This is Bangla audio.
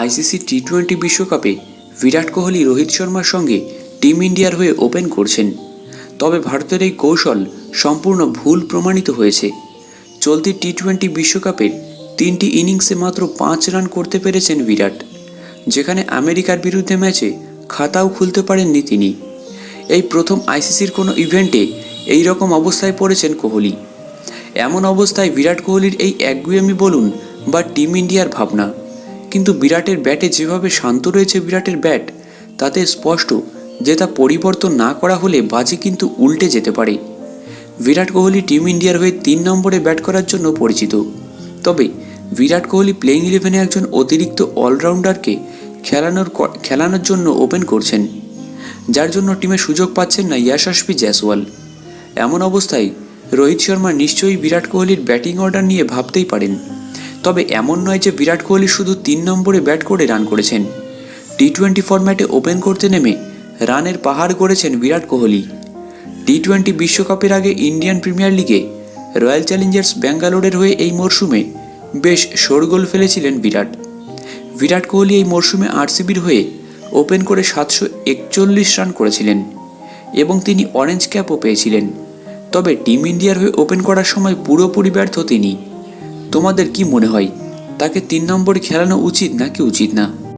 আইসিসি টি টোয়েন্টি বিশ্বকাপে বিরাট কোহলি, রোহিত শর্মার সঙ্গে টিম ইন্ডিয়ার হয়ে ওপেন করছেন। তবে ভারতের এই কৌশল সম্পূর্ণ ভুল প্রমাণিত হয়েছে। চলতি টি টোয়েন্টি বিশ্বকাপের তিনটি ইনিংসে মাত্র পাঁচ রান করতে পেরেছেন বিরাট, যেখানে আমেরিকার বিরুদ্ধে ম্যাচে খাতাও খুলতে পারেননি তিনি। এই প্রথম আইসিসির কোনো ইভেন্টে এই রকম অবস্থায় পড়েছেন কোহলি। এমন অবস্থায় বিরাট কোহলির এই একগুয়েমি বলুন বা টিম ইন্ডিয়ার ভাবনা। কিন্তু বিরাটের ব্যাটে যেভাবে শান্ত রয়েছে বিরাটের ব্যাট, তাতে স্পষ্ট যে তা পরিবর্তন না করা হলে বাজি কিন্তু উল্টে যেতে পারে। বিরাট কোহলি টিম ইন্ডিয়ার হয়ে তিন নম্বরে ব্যাট করার জন্য পরিচিত। তবে বিরাট কোহলি প্লেইং ইলেভেনে একজন অতিরিক্ত অলরাউন্ডারকে খেলানোর খেলানোর জন্য ওপেন করছেন, যার জন্য টিমে সুযোগ পাচ্ছেন না ইয়াশাসপি জয়সওয়াল। এমন অবস্থায় রোহিত শর্মা নিশ্চয়ই বিরাট কোহলির ব্যাটিং অর্ডার নিয়ে ভাবতেই পারেন। তবে এমন নয় যে বিরাট কোহলি শুধু তিন নম্বরে ব্যাট করে রান করেছেন। টি টোয়েন্টি ফরম্যাটে ওপেন করতে নেমে রানের পাহাড় গড়েছেন বিরাট কোহলি। টি টোয়েন্টি বিশ্বকাপের আগে ইন্ডিয়ান প্রিমিয়ার লিগে রয়্যাল চ্যালেঞ্জার্স ব্যাঙ্গালোরের হয়ে এই মরশুমে বেশ শোরগোল ফেলেছিলেন বিরাট। বিরাট কোহলি এই মরশুমে আরসিবির হয়ে ওপেন করে সাতশো একচল্লিশ রান করেছিলেন এবং তিনি অরেঞ্জ ক্যাপও পেয়েছিলেন। তবে টিম ইন্ডিয়ার হয়ে ওপেন করার সময় পুরোপুরি ব্যর্থ তিনি। তোমাদের কি মনে হয়? তাকে তিন নম্বরে খেলানো উচিত নাকি উচিত না?